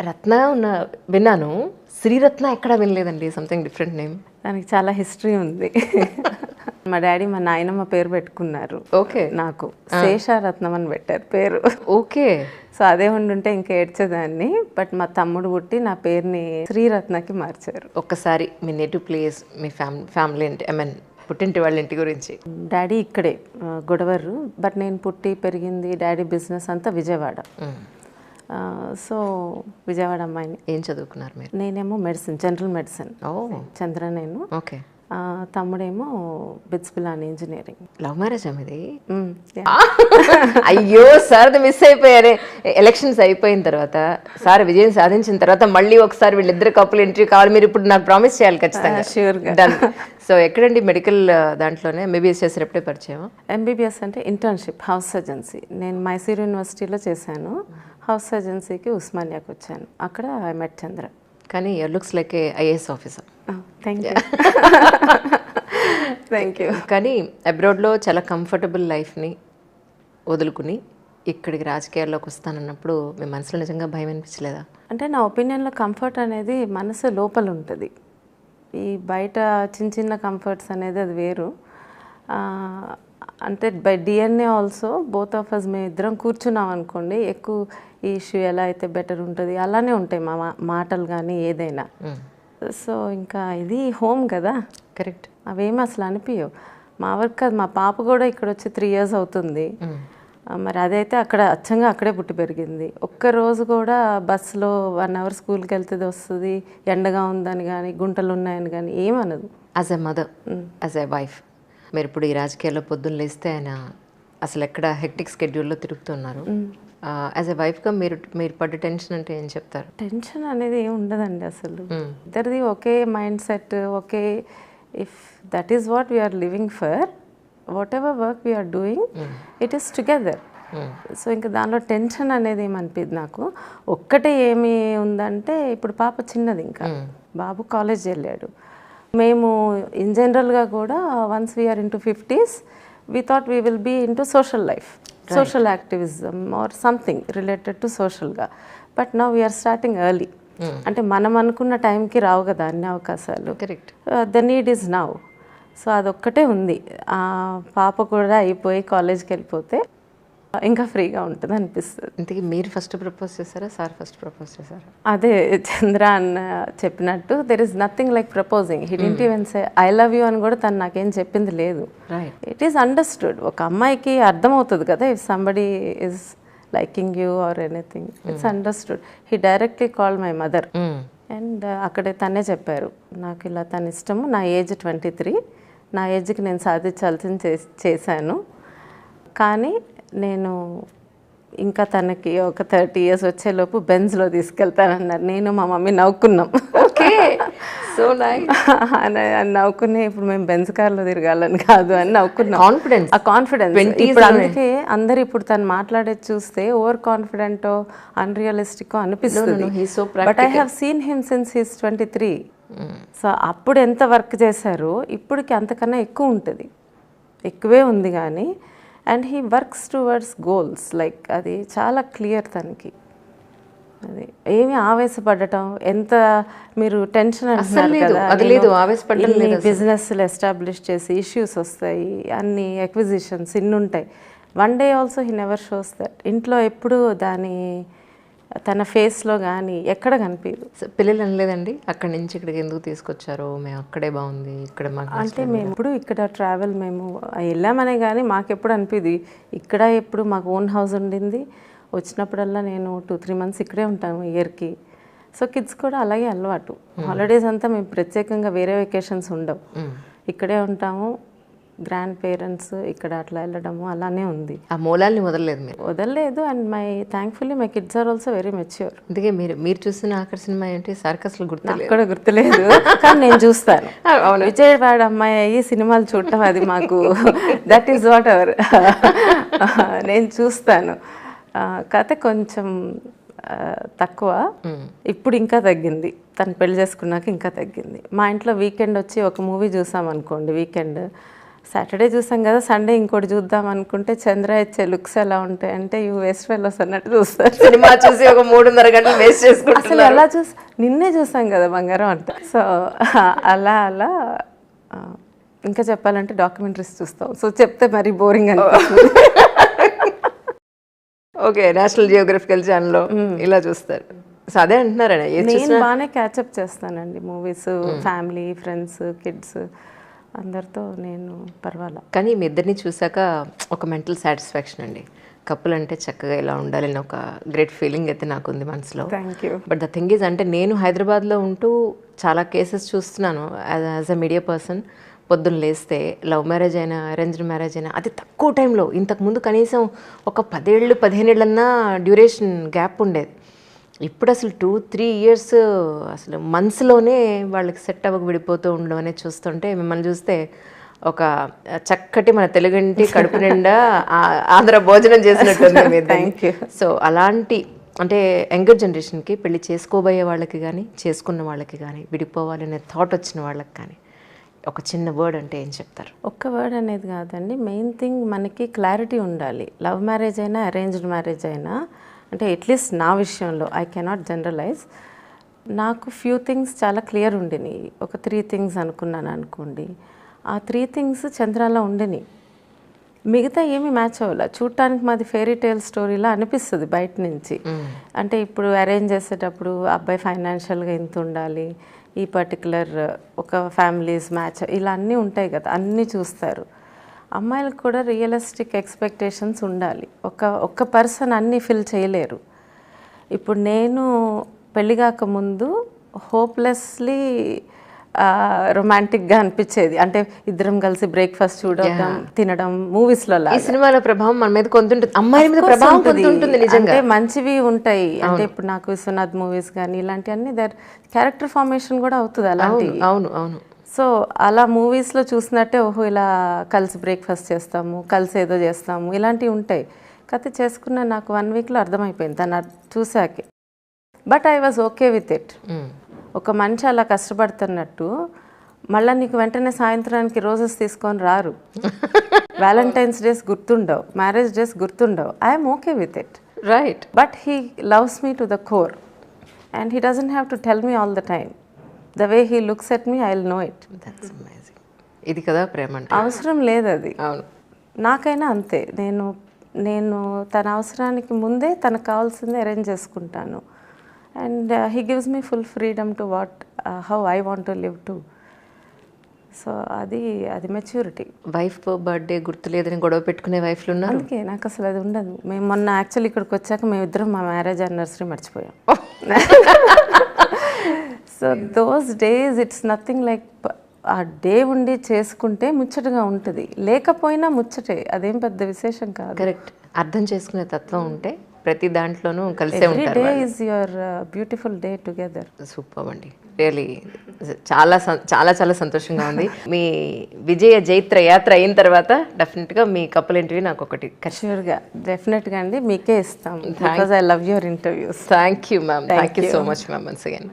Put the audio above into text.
రత్న ఉన్న విన్నాను. శ్రీరత్న ఎక్కడా వినలేదండి సంథింగ్ డిఫరెంట్ నేమ్ దానికి చాలా హిస్టరీ ఉంది. మా డాడీ మా నాయనమ్మ పేరు పెట్టుకున్నారు. ఓకే. నాకు. శేషారత్నం అని పెట్టారు పేరు. ఓకే. సో అదే ఉండుంటే ఇంకా ఏడ్చేదాన్ని. బట్ మా తమ్ముడు పుట్టి నా పేరుని శ్రీరత్నకి మార్చారు. ఒక్కసారి మీ నేటివ్ ప్లేస్ మీ ఫ్యామిలీ ఫ్యామిలీ ఏంటి ఐ మీన్ పుట్టింటి వాళ్ళ ఇంటి గురించి. డాడీ ఇక్కడే గొడవరు. బట్ నేను పుట్టి పెరిగింది డాడీ బిజినెస్ అంతా విజయవాడ. సో విజయవాడ అమ్మాయిని. ఏం చదువుకున్నారు మీరు? నేనేమో మెడిసిన్ జనరల్ మెడిసిన్. ఓ. చంద్ర నేను. Okay. తమ్ముడేమో BITS Pilani engineering love marriage మీది? మ్, yeah. అయ్యో సార్ మిస్ అయిపోయారే. ఎలక్షన్స్ అయిపోయిన తర్వాత సార్ విజయం సాధించిన తర్వాత మళ్ళీ ఒకసారి వీళ్ళిద్దరు కప్పులు ఇంటర్వ్యూ కావాలి. మీరు ఇప్పుడు నాకు ప్రామిస్ చేయాలి ఖచ్చితంగా. sure గా. డన్ సో ఎక్కడండి మెడికల్ దాంట్లోనే? ఎంబీబీఎస్ చేసేటప్పుడే పరిచయం? ఎంబీబీఎస్ అంటే ఇంటర్న్షిప్ హౌస్ సర్జెన్సీ నేను మైసూర్ యూనివర్సిటీలో చేశాను. హౌస్ సర్జెన్సీకి ఉస్మానియాకి వచ్చాను. అక్కడ ఐ మెట్ చంద్ర. కానీ looks like a IAS officer. Thank you. Thank you. కానీ అబ్రాడ్లో చాలా కంఫర్టబుల్ లైఫ్ని వదులుకుని ఇక్కడికి రాజకీయాల్లోకి వస్తానన్నప్పుడు మీ మనసులో నిజంగా భయం అనిపించలేదా? అంటే నా ఒపీనియన్లో కంఫర్ట్ అనేది మనసు లోపల ఉంటుంది. ఈ బయట చిన్న చిన్న కంఫర్ట్స్ అనేది అది వేరు. అంటే by DNA also both of us మేము ఇద్దరం కూర్చున్నాం అనుకోండి ఎక్కువ ఈ ఇష్యూ ఎలా అయితే బెటర్ ఉంటుంది అలానే ఉంటాయి మా మాటలు కానీ ఏదైనా. సో ఇంకా ఇది హోమ్ కదా? కరెక్ట్. అవేమి అసలు అనిపించవు మా వర్క్ కాదు మా పాప కూడా ఇక్కడ వచ్చి త్రీ ఇయర్స్ అవుతుంది. మరి అదైతే అక్కడ అచ్చంగా అక్కడే పుట్టి పెరిగింది. ఒక్క రోజు కూడా బస్సులో వన్ అవర్ స్కూల్కి వెళ్తుంది వస్తుంది ఎండగా ఉందని కానీ గుంటలు ఉన్నాయని కానీ ఏమనదు. As a mother as a wife మీరు ఇప్పుడు ఈ రాజకీయాల్లో పొద్దున్న లేస్తే ఆయన అసలు ఎక్కడ హెక్టిక్ స్కెడ్యూల్లో తిరుగుతున్నారు? యాజ్ ఎ వైఫ్గా మీరు మీరు పడ్డ టెన్షన్ అంటే ఏం చెప్తారు? టెన్షన్ అనేది ఏమి ఉండదండి అసలు. ఇద్దరిది ఒకే mind set okay if that is what we are living for whatever work we are doing it is together so ఇంకా దానిలో టెన్షన్ అనేది ఏమనిపింది నాకు. ఒక్కటే ఏమి ఉందంటే ఇప్పుడు పాప చిన్నది ఇంకా. బాబు కాలేజ్ వెళ్ళాడు. మేము ఇన్ జనరల్గా కూడా once we are into fifties we thought we will be into social life social activism or something related to సోషల్గా but now we are starting early అంటే మనం అనుకున్న టైంకి రావు కదా అన్ని అవకాశాలు. Correct the need is now so అదొక్కటే ఉంది. పాప కూడా అయిపోయి కాలేజ్కి వెళ్ళిపోతే ఇంకా ఫ్రీగా ఉంటుంది అనిపిస్తుంది. ఇంతకీ మీరు ఫస్ట్ ప్రపోజ్ చేశారా? సార్ ఫస్ట్ ప్రపోజ్ చేశారా? అదే చంద్ర అన్న చెప్పినట్టు there is nothing like proposing hit ఇంటి సే ఐ లవ్ యూ అని కూడా తను నాకేం చెప్పింది లేదు. రైట్ ఇట్ ఈస్ అండర్స్టూడ్ ఒక అమ్మాయికి అర్థమవుతుంది కదా if somebody is liking you or anything it's understood he directly call my mother and అక్కడే తనే చెప్పారు నాకు ఇలా తన ఇష్టము నా ఏజ్ ట్వంటీ త్రీ నా ఏజ్కి నేను సాధించాల్సింది చేశాను. కానీ నేను ఇంకా తనకి ఒక థర్టీ ఇయర్స్ వచ్చేలోపు బెంజ్లో తీసుకెళ్తానన్నారు. నేను మా మమ్మీ నవ్వుకున్నాం. ఓకే. సో అని నవ్వుకునే ఇప్పుడు మేము బెంజ్ కార్లో తిరగాలని కాదు అని నవ్వుకున్నాం. కాన్ఫిడెన్స్ ఆ కాన్ఫిడెన్స్ ఇప్పుడు అందుకే అందరు ఇప్పుడు తను మాట్లాడేది చూస్తే ఓవర్ కాన్ఫిడెంట్ అన్రియలిస్టిక్ అనిపిస్తుంది. But I have seen him since he's twenty three so అప్పుడు ఎంత వర్క్ చేశారో ఇప్పటికి అంతకన్నా ఎక్కువ ఉంటుంది. ఎక్కువే ఉంది కానీ and he works towards goals like అది చాలా క్లియర్ తనకి. అది ఏమి ఆవేశపడటం ఎంత మీరు టెన్షన్ అంటున్నారు లేదు, కదా అది. బిజినెస్లు ఎస్టాబ్లిష్ చేసి ఇష్యూస్ వస్తాయి అన్ని ఎక్విజిషన్స్ ఇన్ని ఉంటాయి one day also he never shows that ఇంట్లో ఎప్పుడు దాని తన ఫేస్లో కానీ ఎక్కడ కనిపించదు పిల్లలు అనలేదండి? అక్కడి నుంచి ఇక్కడికి ఎందుకు తీసుకొచ్చారో? మేము అక్కడే బాగుంది ఇక్కడ మాకు అంటే మేము ఎప్పుడు ఇక్కడ ట్రావెల్ మేము వెళ్ళామనే కానీ మాకు ఎప్పుడు అనిపిది ఇక్కడ ఎప్పుడు మాకు ఓన్ హౌస్ ఉండింది. వచ్చినప్పుడల్లా నేను టూ త్రీ మంత్స్ ఇక్కడే ఉంటాను ఇయర్కి. సో కిడ్స్ కూడా అలాగే అలవాటు. హాలిడేస్ అంతా మేము ప్రత్యేకంగా వేరే వెకేషన్స్ ఉండవు. ఇక్కడే ఉంటాము. గ్రాండ్ పేరెంట్స్ ఇక్కడ అట్లా వెళ్ళడము అలానే ఉంది. ఆ మూలాల్ని వదలలేదు మీరు? వదలలేదు and my thankfully my kids are also very mature అందుకే మీరు మీరు చూసిన ఆఖరి సినిమా ఏంటి? సార్కి అసలు గుర్తులేదు. అక్కడ గుర్తులేదు. కానీ నేను చూస్తాను. విజయవాడ అమ్మాయి అయ్యి సినిమాలు చూడటం అది మాకు దట్ ఈస్ వాట్ ఎవర్ నేను చూస్తాను. కథ కొంచెం తక్కువ. ఇప్పుడు ఇంకా తగ్గింది. తను పెళ్ళి చేసుకున్నాక ఇంకా తగ్గింది. మా ఇంట్లో వీకెండ్ వచ్చి ఒక మూవీ చూసాం అనుకోండి వీకెండ్ సాటర్డే చూసాం కదా సండే ఇంకోటి చూద్దాం అనుకుంటే చంద్ర ఇచ్చే లుక్స్ ఎలా ఉంటాయి? అంటే యూ వేస్ట్ ఫెలోస్ అన్నట్టు చూస్తారు. సినిమా చూసి ఒక మూడున్నర గంటలు వేస్ట్ అసలు చేసుకుంటున్నారు ఎలా చూసి నిన్నే చూసాం కదా బంగారం అంటే. సో అలా అలా ఇంకా చెప్పాలంటే డాక్యుమెంటరీస్ చూస్తాం. సో చెప్తే మరీ బోరింగ్ అనిపిస్తుంది. ఓకే నేషనల్ జియోగ్రఫికల్ ఛానల్లో ఇలా చూస్తారు. సో అదే అంటున్నారా ఏది నేను బాగానే క్యాచప్ చేస్తానండి మూవీస్ ఫ్యామిలీ ఫ్రెండ్స్ కిడ్స్ అందరితో నేను పర్వాలా. కానీ మీ ఇద్దరిని చూసాక ఒక మెంటల్ సాటిస్ఫాక్షన్ అండి. కప్పులు అంటే చక్కగా ఇలా ఉండాలని ఒక గ్రేట్ ఫీలింగ్ అయితే నాకు ఉంది మనసులో. Thank you but the thing is అంటే నేను హైదరాబాద్లో ఉంటూ చాలా కేసెస్ చూస్తున్నాను యాజ్ అ మీడియా పర్సన్ పొద్దున్న లేస్తే లవ్ మ్యారేజ్ అయినా అరేంజ్డ్ మ్యారేజ్ అయినా అతి తక్కువ టైంలో ఇంతకుముందు కనీసం ఒక పదేళ్ళు పదిహేనేళ్ళన్నా డ్యూరేషన్ గ్యాప్ ఉండేది. ఇప్పుడు అసలు టూ త్రీ ఇయర్స్ అసలు మంత్స్లోనే వాళ్ళకి సెట్ అవ్వక విడిపోతూ ఉండడం అనేది చూస్తుంటే మిమ్మల్ని చూస్తే ఒక చక్కటి మన తెలుగింటి కడుపు నిండా ఆంధ్ర భోజనం చేసినట్టుంది మీ Thank you. సో అలాంటి అంటే యంగర్ జనరేషన్కి పెళ్ళి చేసుకోబోయే వాళ్ళకి కానీ చేసుకున్న వాళ్ళకి కానీ విడిపోవాలనే థాట్ వచ్చిన వాళ్ళకి కానీ ఒక చిన్న వర్డ్ అంటే ఏం చెప్తారు? ఒక్క వర్డ్ అనేది కాదండి. మెయిన్ థింగ్ మనకి క్లారిటీ ఉండాలి. లవ్ మ్యారేజ్ అయినా అరేంజ్డ్ మ్యారేజ్ అయినా అంటే అట్లీస్ట్ నా విషయంలో ఐ కెనాట్ జనరలైజ్ నాకు ఫ్యూ థింగ్స్ చాలా క్లియర్ ఉండినాయి. ఒక త్రీ థింగ్స్ అనుకున్నాను అనుకోండి. ఆ త్రీ థింగ్స్ చంద్రాలో ఉండినాయి. మిగతా ఏమీ మ్యాచ్ అవ్వాల. చూడటానికి మాది ఫెయిరీ టైల్ స్టోరీలా అనిపిస్తుంది బయట నుంచి. అంటే ఇప్పుడు అరేంజ్ చేసేటప్పుడు అబ్బాయి ఫైనాన్షియల్గా ఇంత ఉండాలి. ఈ పర్టికులర్ ఒక ఫ్యామిలీస్ మ్యాచ్ ఇలా అన్నీ ఉంటాయి కదా. అన్నీ చూస్తారు. అమ్మాయిలకు కూడా రియలిస్టిక్ ఎక్స్పెక్టేషన్స్ ఉండాలి. ఒక ఒక్క పర్సన్ అన్నీ ఫిల్ చేయలేరు. ఇప్పుడు నేను పెళ్ళి కాక ముందు హోప్లెస్లీ రొమాంటిక్గా అనిపించేది. అంటే ఇద్దరం కలిసి బ్రేక్ఫాస్ట్ చూడడం తినడం మూవీస్లో ఈ సినిమాల ప్రభావం మన మీద కొంత ఉంటుంది. అమ్మాయిల మీద ప్రభావం ఉంటుంది. నిజంగా. అంటే మంచివి ఉంటాయి. అంటే ఇప్పుడు నాకు విశ్వనాథ్ మూవీస్ కానీ ఇలాంటివన్నీ దర్ క్యారెక్టర్ ఫార్మేషన్ కూడా అవుతుంది అలాంటి అవును అవును. సో అలా మూవీస్లో చూసినట్టే ఓహో ఇలా కలిసి బ్రేక్ఫాస్ట్ చేస్తాము కలిసి ఏదో చేస్తాము ఇలాంటివి ఉంటాయి. కథ చేసుకున్న నాకు వన్ వీక్లో అర్థమైపోయింది అది చూశాకే. But I was okay with it. ఒక మనిషి అలా కష్టపడుతున్నట్టు మళ్ళీ నీకు వెంటనే సాయంత్రానికి రోజెస్ తీసుకొని రారు. వ్యాలంటైన్స్ డేస్ గుర్తుండవు marriage days గుర్తుండవు. I'm okay with it. Right. But he loves me to the core. And he doesn't have to tell me all the time. The way he looks at me I will know it that's amazing ఇది కదా ప్రేమ అంటే. అవసరం లేదు అది అవును. నాకైనా అంతే. నేను నేను తన అవసరానికి ముందే తనకు కావాల్సింది అరేంజ్ చేసుకుంటాను. And he gives me full freedom to what how I want to live to so అది అది మెచ్యూరిటీ వైఫ్ బర్త్డే గుర్తులేదని గొడవ పెట్టుకునే వైఫ్లు ఉన్నారు? అందుకే నాకు అసలు అది ఉండదు. మేము మొన్న యాక్చువల్లీ ఇక్కడికి వచ్చాక మేమిద్దరం మా మ్యారేజ్ యానివర్సరీ మర్చిపోయాం. So those days it's nothing like ఆ డే ఉండి చేసుకుంటే ముచ్చటగా ఉంటుంది. లేకపోయినా ముచ్చటే అదేం పెద్ద విశేషం కాదు. కరెక్ట్ అర్థం చేసుకునే తత్వం ఉంటే ప్రతి దాంట్లోనూ కలిసే ఉంటారు day is your beautiful day together super అండి. రియలీ చాలా చాలా చాలా సంతోషంగా ఉంది. మీ విజయ జైత్ర యాత్ర అయిన తర్వాత డెఫినెట్గా మీ కప్పులు ఇంటివి నాకు ఒకటి షూర్గా డెఫినెట్గా అండి. మీకే ఇస్తాం. Because I love your interviews thank you ma'am thank you so much ma'am once again